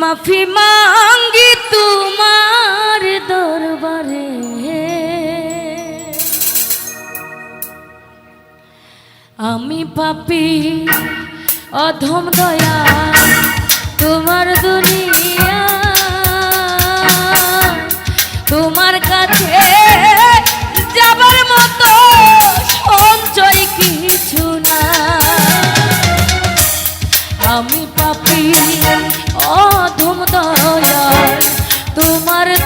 মাফি মাঙ্গি তোমার দরবারে। আমি পাপি অধম দয়া তোমার দুনিয়া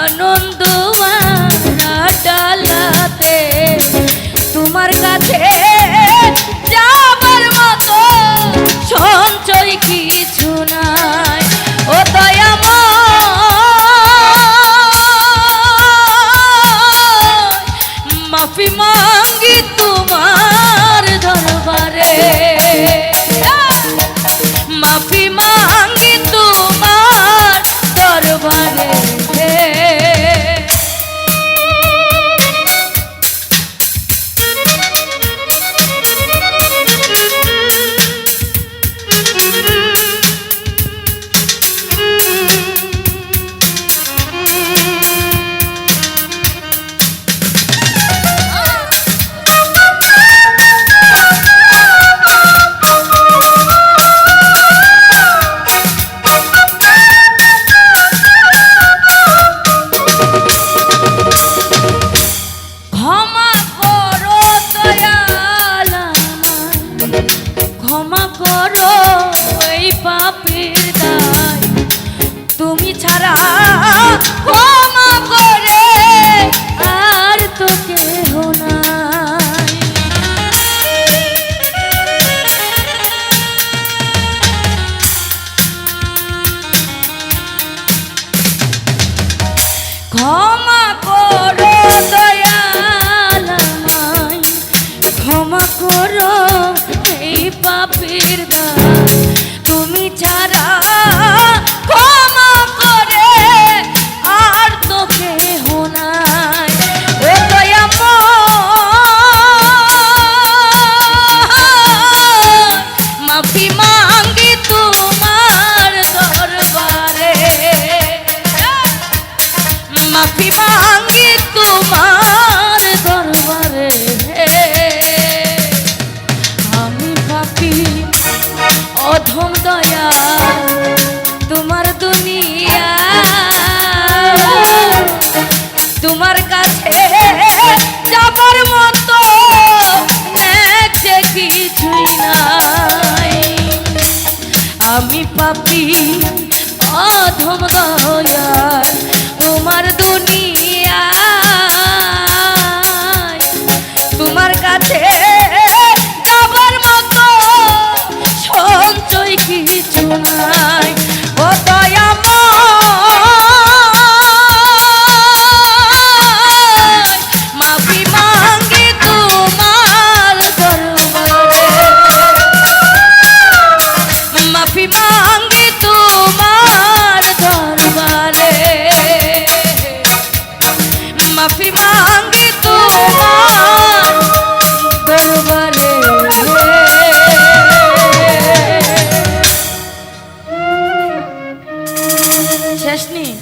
আনন্দ তোমার কাছে যাবার মতো এক যে আমি পাপি অধম দয়া মাফি মাঙ্গি তোমার দরবারে। শেষ নেই?